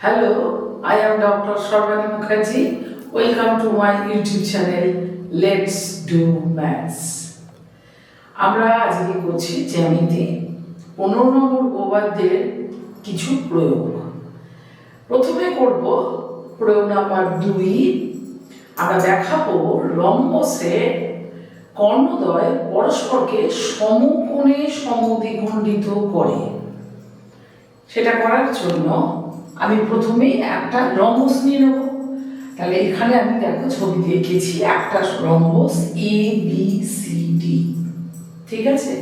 Hello, I am Dr. Sharvani Mukherjee. Welcome to my YouTube channel Let's Do Maths. আমরা আজকে করছি জ্যামিতি পনেরো নম্বর উপপাদ্যের কিছু প্রয়োগ প্রথমে করব প্রয়োগ নাম্বার দুই আমরা দেখাবো রম্বসে কর্ণদ্বয় পরস্পরকে সমকোণে সমদ্বিখণ্ডিত করে সেটা করার জন্য আমি প্রথমেই একটা রম্বস নিয়ে নেব। তাহলে এখানে আমি দেখো ছবি দিয়ে এঁকেছি একটা rhombus A B C D ঠিক আছে?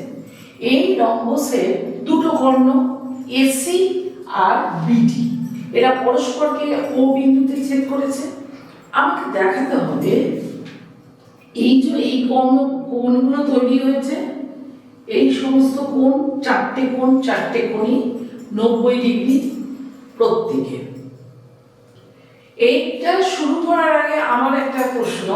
এই রম্বসে দুটো কর্ণ এসি আর বিডি এরা পরস্পরকে ও বিন্দুতে ছেদ করেছে। আমাকে দেখাতে হবে, এই যে এই কোণ কোণগুলো তৈরি হয়েছে, এই সমস্ত কোণ চারটে কোণ, চারটে কোণই নব্বই ডিগ্রি প্রত্যেকে। এইটা শুরু করার আগে আমার একটা প্রশ্ন,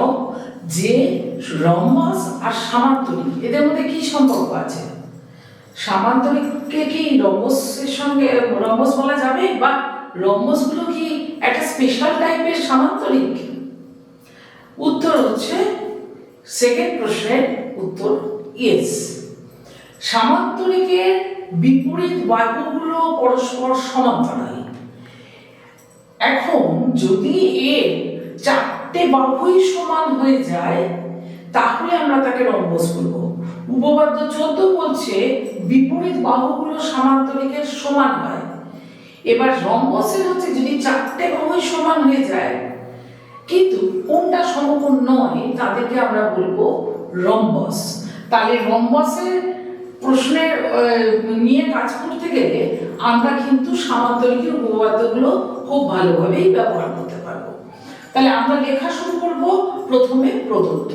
যে রম্বস আর সামান্তরিক, এদের মধ্যে কি সম্পর্ক আছে? সামান্তরিককে কি রম্বসের সঙ্গে রম্বস বলা যাবে? বা রম্বসগুলো কি একটা স্পেশাল টাইপের সামান্তরিক? উত্তর হচ্ছে সেকেন্ড প্রশ্নের উত্তর ইয়েস সামান্তরিকের বিপরীত বাহুগুলো পরস্পর সমান্তরাল। এখন যদি এর চারটে বাহুই সমান হয়ে যায়, তাহলে আমরা তাকে রম্বস বলব উপপাদ্য চোদ্দ বলছে, বিপরীত বাহুগুলো সামান্তরিকের সমান হয়। এবার রম্বসের হচ্ছে যদি চারটে বাহুই সমান হয়ে যায়, কিন্তু কোনটা সমকোণ নয়, তাদেরকে আমরা বলব রম্বস। তাহলে রম্বসের প্রশ্নের নিয়ে কাজ করতে গেলে আমরা কিন্তু সামান্তরিকের উপপাদ্যগুলো খুব ভালোভাবেই ব্যবহার করতে পারব। তাহলে আমরা লেখা শুরু করব প্রথমে প্রদত্ত।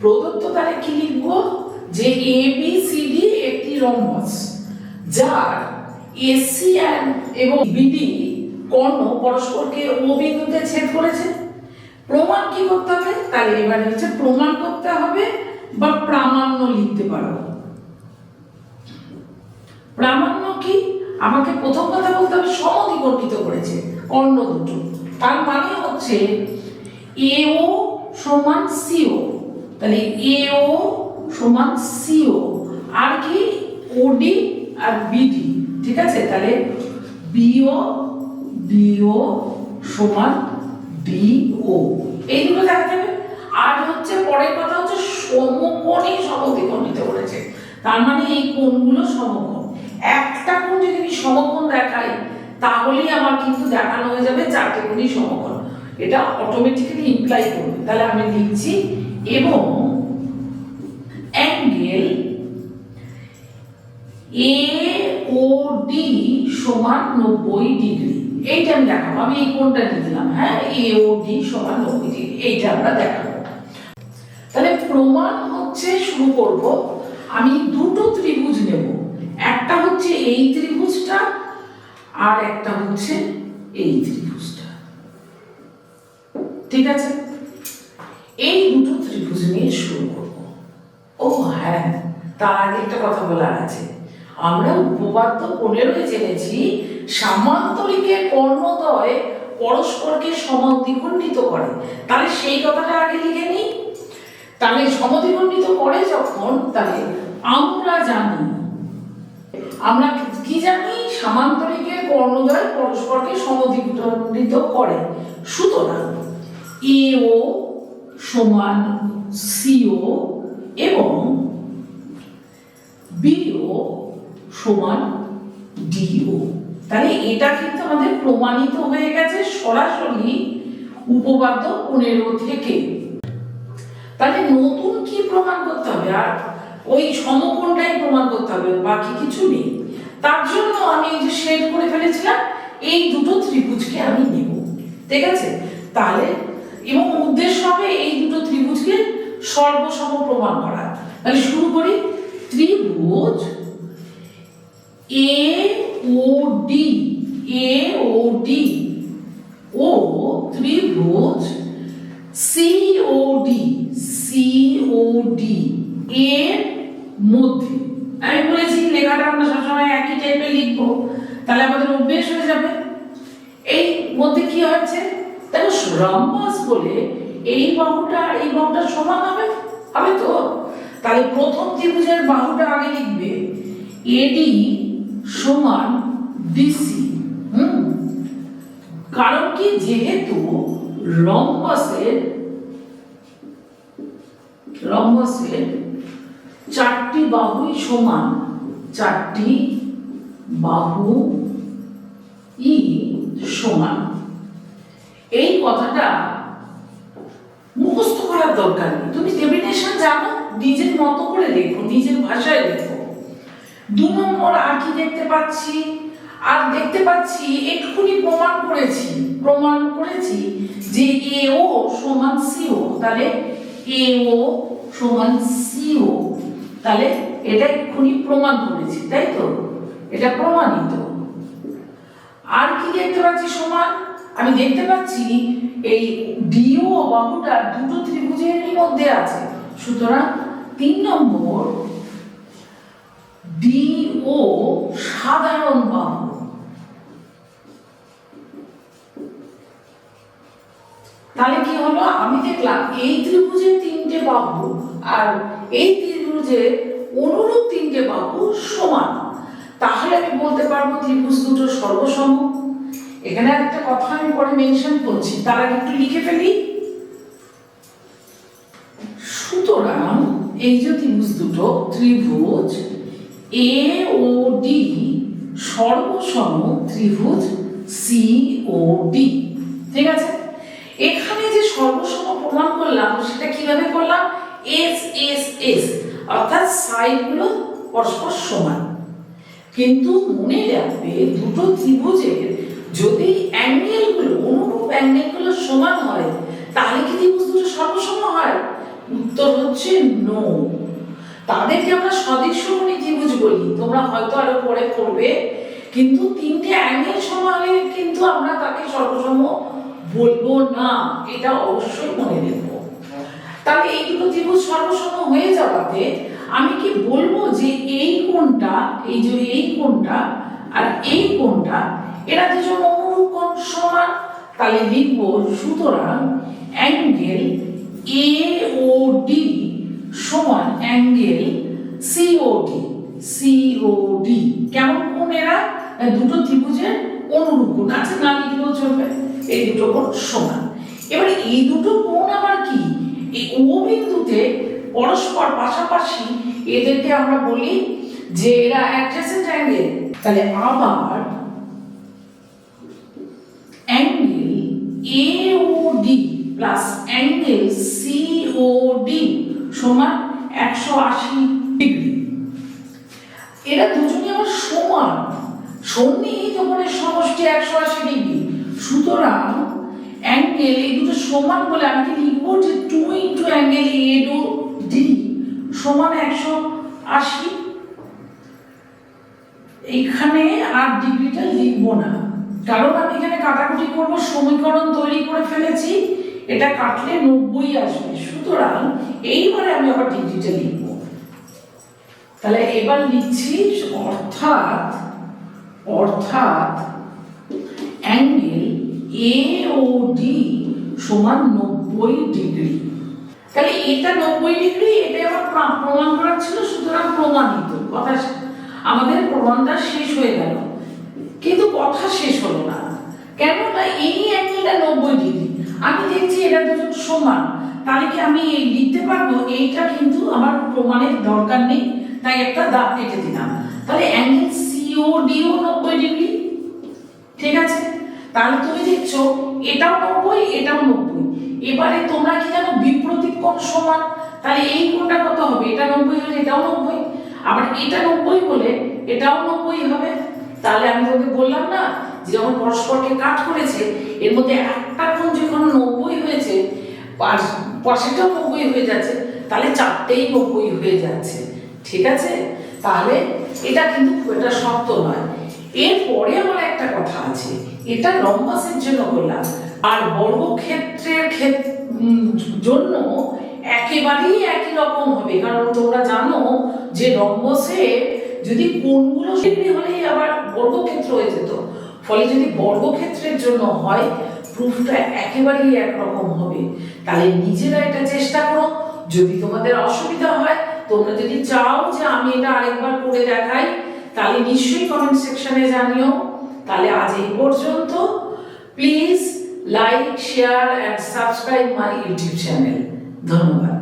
প্রদত্ত তাহলে কি লিখব? যে এ বি সি ডি একটি রম্বস, যার এসি এবং বিডি কর্ণ পরস্পরকে ও বিন্দুতে ছেদ করেছে। প্রমাণ কি করতে হবে? তাহলে এবার হচ্ছে প্রমাণ করতে হবে বা প্রামাণ্য লিখতে পারো প্রামাণ্য কি? আমাকে প্রথম কথা বলতে হবে সমদ্বিখণ্ডিত করেছে কর্ণ দুটো তার মানে হচ্ছে এও সমান সিও। তাহলে এও সমান সিও। আর কি? ওডি আর বিডি। ঠিক আছে? তাহলে বিও বিও সমান ডিও। এই দুটো দেখা যাবে আর হচ্ছে পরের কথা হচ্ছে সমকোণী সমদ্বিখণ্ডিত করেছে। তার মানে এই কোণগুলো সমকোণ। একটা কোণ যদি আমি সমকোণ দেখাই, তাহলেই আমার কিন্তু দেখানো হয়ে যাবে চারটে কোণই সমকোণ। এটা অটোমেটিক্যালি ইমপ্লাই করবে। তাহলে আমি লিখছি এবং অ্যাঙ্গেল এ ও ডি সমান নব্বই ডিগ্রি এইটা আমি দেখাবো। আমি এই কোনটা দিলাম হ্যাঁ? এ ও ডি সমান নব্বই ডিগ্রি এইটা আমরা দেখাবো। তাহলে প্রমাণ হচ্ছে শুরু করব। আমি দুটো ত্রিভুজ নেব। হচ্ছে এই ত্রিভুজটা আর একটা হচ্ছে এই ত্রিভুজটা। ঠিক আছে? এই দুটো ত্রিভুজ নিয়ে শুরু করব। ও হ্যাঁ তার একটা কথা বলার আছে। আমরা উপপাদ্য পনেরোয় জেনেছি, সামান্তরিকের কর্ণদ্বয় পরস্পরকে সমদ্বিখণ্ডিত করে। তাহলে সেই কথাটা আগে লিখে নিই। তাহলে সমদ্বিখণ্ডিত করে যখন, তাহলে আমরা জানি আমরা কি জানি সামান্তরিকের কর্ণদ্বয় পরস্পরকে সমদ্বিখণ্ডিত করে। সুতরাং এও সমান সিও এবং বিও সমান ডিও তাহলে এটা কিন্তু আমাদের প্রমাণিত হয়ে গেছে সরাসরি উপপাদ্য পনেরো থেকে। তাহলে নতুন কি প্রমাণ করতে হবে? আর ওই সমকোণটাই প্রমাণ করতে হবে, বাকি কিছু নেই। তার জন্য আমি এই যে শেড করে ফেলেছিলাম, এই দুটো ত্রিভুজকে আমি নেব। ঠিক আছে? তাহলে, এবং উদ্দেশ্য হবে এই দুটো ত্রিভুজকে সর্বসম প্রমাণ করা। তাহলে শুরু করি। ত্রিভুজ এ ও ডি এ ও ডি ও ত্রিভুজ C O D C O D লেখাটা আমরা সবসময় একই টাইপ তাহলে আমাদের অভ্যেস হয়ে যাবে। এই মধ্যে কি হয়েছে দেখো রম্বাস বলে এই বাহুটা এই বাহুটা সমান হবে? হবে তো? তাহলে প্রথম ত্রিভুজের বাহুটা আগে লিখবে এডি সমান বিসি হুম? কারণ কি? যেহেতু রম্বাসের, রম্বসের চারটি বাহুই সমান, চারটি বাহু ই সমান। এই কথাটা মুখস্থ করার দরকার নেই। তুমি ডেফিনেশন জানো, নিজের মতো করে লেখো, নিজের ভাষায় লেখো। দু নম্বর আর কি দেখতে পাচ্ছি? আর দেখতে পাচ্ছি, এক্ষুনি প্রমাণ করেছি প্রমাণ করেছি যে এ ও সমান সিও। তাহলে এ ও সমান সিও। তাহলে এটা এক্ষুনি প্রমাণ করেছি, তাই তো? এটা প্রমাণিত। আর কি দেখতে পাচ্ছি সমান আমি দেখতে পাচ্ছি এই ডিও বাহুটা দুটো ত্রিভুজেরই মধ্যে আছে। সুতরাং তিন নম্বর, ডিও সাধারণ বাহু। তাহলে কি হলো? আমি দেখলাম এই ত্রিভুজের তিনটে বাহু আর এই ত্রিভুজের অনুরূপ তিনটে বাহু সমান। তাহলে আমি বলতে পারব ত্রিভুজ দুটো সর্বসম। এখানে একটা কথা আমি পরে মেনশন করছি, তার আগে একটু লিখে ফেলি। সুতরাং এই যে ত্রিভুজ দুটো ত্রিভুজ এ ও ডি সর্বসম ত্রিভুজ সি ও ডি ঠিক আছে? এখানে যে সর্বসম প্রমাণ করলাম, সেটা কীভাবে করলাম? এস এস এস অর্থাৎ সাইডগুলো পরস্পর সমান। কিন্তু মনে রাখবে দুটো ত্রিভুজের যদি অ্যাঙ্গেলগুলো অনুরূপ অ্যাঙ্গেলগুলো সমান হয়, তাহলে কি ত্রিভুজ দুটো সর্বসম হয়? উত্তর হচ্ছে নো তাদেরকে আমরা সদৃশ্যমণি ত্রিভুজ বলি। তোমরা হয়তো আরও পরে পড়বে। কিন্তু তিনটে অ্যাঙ্গেল সমান কিন্তু আমরা তাকে সর্বসম বলব না। এটা অবশ্যই মনে রেখো। তাহলে এই দুটো ত্রিভুজ সর্বসম হয়ে যাওয়াতে আমি কি বলব যে এই কোণটা, এই যে এই কোণটা আর এই কোণটা, এরা দুজন অনুরূপ কোণ সমান? তাহলে লিখব, সুতরাং অ্যাঙ্গেল এ ও ডি সমান angle C O D C O D কেমন কোণ এরা? দুটো ত্রিভুজের অনুরূপ কোণ। আছে না লিখলেও চলবে। এই দুটো কোণ সমান। এবার এই দুটো কোণ আবার কি? এই ও বিন্দুতে পরস্পর পাশাপাশি এদেরকে আমরা বলি যে এরা অ্যাডজেসেন্ট অ্যাঙ্গেল। তাহলে আবার angle A O D plus angle C O D সমান একশো আশি ডিগ্রি। এরা দুজনে আবার সমান। সন্নিহিত সন্নিহিতকোণের সমষ্টি একশো আশি ডিগ্রি। সুতরাং অ্যাঙ্গেল এই দুটো সমান বলে আমি কি লিখব যে টু ইন্টু অ্যাঙ্গেল এ ডো ডি সমান একশো আশি। এইখানে আর ডিগ্রিটা লিখব না। কারণ আমি এখানে কাটাকুটি করব, সমীকরণ তৈরি করে ফেলেছি, এটা কাটলে নব্বই আসবে। সুতরাং এইবারে আমি আবার ডিগ্রিটা লিখব। তাহলে এবার লিখছি, অর্থাৎ অর্থাৎ অ্যাঙ্গেল এ ও ডি সমান নব্বই ডিগ্রি। তাহলে এটা নব্বই ডিগ্রি এটা আমার প্রমাণ করার ছিল, সুতরাং প্রমাণিত। কথা আমাদের প্রমাণটা শেষ হয়ে গেল। কিন্তু কথা শেষ হলো না। কেন না এই অ্যাঙ্গেলটা নব্বই ডিগ্রি। আমি দেখছি এটা দুজন সমান। তাহলে কি আমি এই লিখতে পারব? এইটা কিন্তু আমার প্রমাণের দরকার নেই। তাই একটা দাগ কেটে দিলাম। তাহলে অ্যাঙ্গেল সিওডিও নব্বই ডিগ্রি। ঠিক আছে? তাহলে তুমি দেখছ, এটাও নব্বই এটাও নব্বই। এবারে তোমরা কি জানো কোণ সমান? তাহলে এই কোণটা কত হবে? এটা নব্বই হলে এটাও নব্বই। আবার এটা নব্বই হলে এটাও নব্বই হবে। তাহলে আমি তোকে বললাম না যে যখন পরস্পরকে কাট করেছে, এর মধ্যে একটা কোণ যখন নব্বই হয়েছে পাশ- পাশেটাও নব্বই হয়ে যাচ্ছে, তাহলে চারটেই নব্বই হয়ে যাচ্ছে। ঠিক আছে? তাহলে এটা কিন্তু খুব একটা শক্ত নয়। এরপরে আমার একটা এটা রম্বাসের জন্য বললাম আর বর্গক্ষেত্রের ক্ষেত- জন্য একেবারেই একই রকম হবে। কারণ তোমরা জানো যে রম্বসে যদি কোনগুলো সেগুলি হলেই আবার বর্গক্ষেত্র হয়ে যেত। ফলে যদি বর্গক্ষেত্রের জন্য হয়, প্রুফটা একেবারেই একরকম হবে। তাহলে নিজেরা এটা চেষ্টা করো। যদি তোমাদের অসুবিধা হয়, তোমরা যদি চাও যে আমি এটা আরেকবার করে দেখাই, তাহলে নিশ্চয়ই কমেন্ট সেকশনে জানিও। তাহলে আজ এই পর্যন্ত। Please like share and subscribe my YouTube channel ধন্যবাদ।